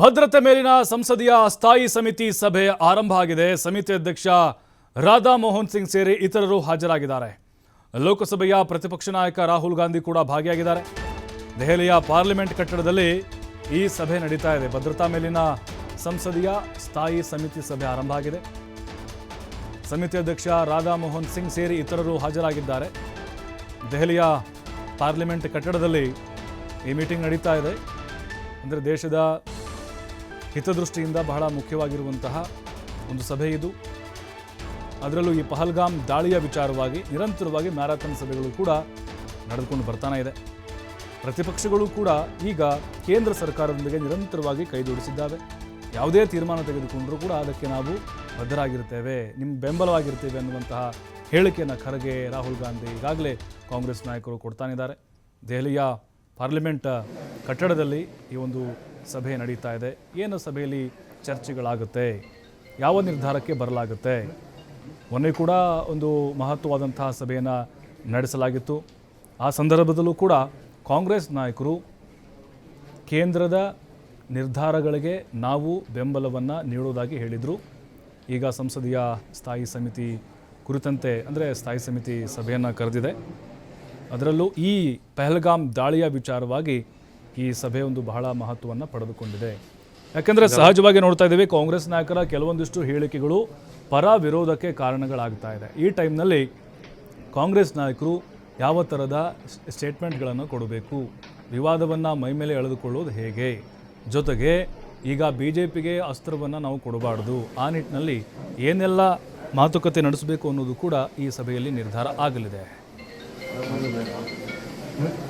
ಭದ್ರತೆ ಮೇಲಿನ ಸಂಸದೀಯ ಸ್ಥಾಯಿ ಸಮಿತಿ ಸಭೆ ಆರಂಭ ಆಗಿದೆ. ಸಮಿತಿ ಅಧ್ಯಕ್ಷ ರಾಧಾ ಮೋಹನ್ ಸಿಂಗ್ ಸೇರಿ ಇತರರು ಹಾಜರಾಗಿದ್ದಾರೆ. ಲೋಕಸಭೆಯ ಪ್ರತಿಪಕ್ಷ ನಾಯಕ ರಾಹುಲ್ ಗಾಂಧಿ ಕೂಡ ಭಾಗಿಯಾಗಿದ್ದಾರೆ. ದೆಹಲಿಯ ಪಾರ್ಲಿಮೆಂಟ್ ಕಟ್ಟಡದಲ್ಲಿ ಈ ಸಭೆ ನಡೀತಾ ಇದೆ. ಭದ್ರತಾ ಮೇಲಿನ ಸಂಸದೀಯ ಸ್ಥಾಯಿ ಸಮಿತಿ ಸಭೆ ಆರಂಭ ಆಗಿದೆ. ಸಮಿತಿ ಅಧ್ಯಕ್ಷ ರಾಧಾ ಮೋಹನ್ ಸಿಂಗ್ ಸೇರಿ ಇತರರು ಹಾಜರಾಗಿದ್ದಾರೆ. ದೆಹಲಿಯ ಪಾರ್ಲಿಮೆಂಟ್ ಕಟ್ಟಡದಲ್ಲಿ ಈ ಮೀಟಿಂಗ್ ನಡೀತಾ ಇದೆ. ಅಂದರೆ ದೇಶದ ಹಿತದೃಷ್ಟಿಯಿಂದ ಬಹಳ ಮುಖ್ಯವಾಗಿರುವಂತಹ ಒಂದು ಸಭೆ ಇದು. ಅದರಲ್ಲೂ ಈ ಪಹಲ್ಗಾಮ್ ದಾಳಿಯ ವಿಚಾರವಾಗಿ, ನಿರಂತರವಾಗಿ ಮ್ಯಾರಥಾನ್ ಸಭೆಗಳು ಕೂಡ ನಡೆದುಕೊಂಡು ಬರ್ತಾನೆ ಇದೆ. ಪ್ರತಿಪಕ್ಷಗಳು ಕೂಡ ಈಗ ಕೇಂದ್ರ ಸರ್ಕಾರದೊಂದಿಗೆ ನಿರಂತರವಾಗಿ ಕೈಜೋಡಿಸಿದ್ದಾವೆ ಯಾವುದೇ ತೀರ್ಮಾನ ತೆಗೆದುಕೊಂಡರೂ ಕೂಡ ಅದಕ್ಕೆ ನಾವು ಬದ್ಧರಾಗಿರ್ತೇವೆ ನಿಮ್ಮ ಬೆಂಬಲವಾಗಿರ್ತೇವೆ ಅನ್ನುವಂತಹ ಹೇಳಿಕೆಯನ್ನು ಖರ್ಗೆ, ರಾಹುಲ್ ಗಾಂಧಿ ಈಗಾಗಲೇ ಕಾಂಗ್ರೆಸ್ ನಾಯಕರು ಕೊಡ್ತಾನಿದ್ದಾರೆ. ದೆಹಲಿಯ ಪಾರ್ಲಿಮೆಂಟ್ ಕಟ್ಟಡದಲ್ಲಿ ಈ ಒಂದು ಸಭೆ ನಡೀತಾ ಇದೆ. ಏನು ಸಭೆಯಲ್ಲಿ ಚರ್ಚೆಗಳಾಗುತ್ತೆ? ಯಾವ ನಿರ್ಧಾರಕ್ಕೆ ಬರಲಾಗುತ್ತೆ? ಮೊನ್ನೆ ಕೂಡ ಒಂದು ಮಹತ್ವವಾದಂತಹ ಸಭೆಯನ್ನು ನಡೆಸಲಾಗಿತ್ತು. ಆ ಸಂದರ್ಭದಲ್ಲೂ ಕೂಡ ಕಾಂಗ್ರೆಸ್ ನಾಯಕರು ಕೇಂದ್ರದ ನಿರ್ಧಾರಗಳಿಗೆ ನಾವು ಬೆಂಬಲವನ್ನು ನೀಡುವುದಾಗಿ ಹೇಳಿದರು. ಈಗ ಸಂಸದೀಯ ಸ್ಥಾಯಿ ಸಮಿತಿ ಕುರಿತಂತೆ, ಅಂದರೆ ಸ್ಥಾಯಿ ಸಮಿತಿ ಸಭೆಯನ್ನು ಕರೆದಿದೆ. ಅದರಲ್ಲೂ ಈ ಪೆಹಲ್ಗಾಮ್ ದಾಳಿಯ ವಿಚಾರವಾಗಿ ಈ ಸಭೆ ಒಂದು ಬಹಳ ಮಹತ್ವವನ್ನು ಪಡೆದುಕೊಂಡಿದೆ. ಯಾಕೆಂದರೆ ಸಹಜವಾಗಿ ನೋಡ್ತಾ ಇದ್ದೀವಿ ಕಾಂಗ್ರೆಸ್ ನಾಯಕರ ಕೆಲವೊಂದಿಷ್ಟು ಹೇಳಿಕೆಗಳು ಪರ ವಿರೋಧಕ್ಕೆ ಕಾರಣಗಳಾಗ್ತಾ ಇದೆ. ಈ ಟೈಮ್ನಲ್ಲಿ ಕಾಂಗ್ರೆಸ್ ನಾಯಕರು ಯಾವ ಥರದ ಸ್ಟೇಟ್ಮೆಂಟ್ಗಳನ್ನು ಕೊಡಬೇಕು ವಿವಾದವನ್ನು ಮೈಮೇಲೆ ಎಳೆದುಕೊಳ್ಳೋದು ಹೇಗೆ? ಜೊತೆಗೆ ಈಗ ಬಿ ಜೆ ಪಿಗೆ ಅಸ್ತ್ರವನ್ನು ನಾವು ಕೊಡಬಾರ್ದು ಆ ನಿಟ್ಟಿನಲ್ಲಿ ಏನೆಲ್ಲ ಮಾತುಕತೆ ನಡೆಸಬೇಕು ಅನ್ನೋದು ಕೂಡ ಈ ಸಭೆಯಲ್ಲಿ ನಿರ್ಧಾರ ಆಗಲಿದೆ. 看这边啊嗯。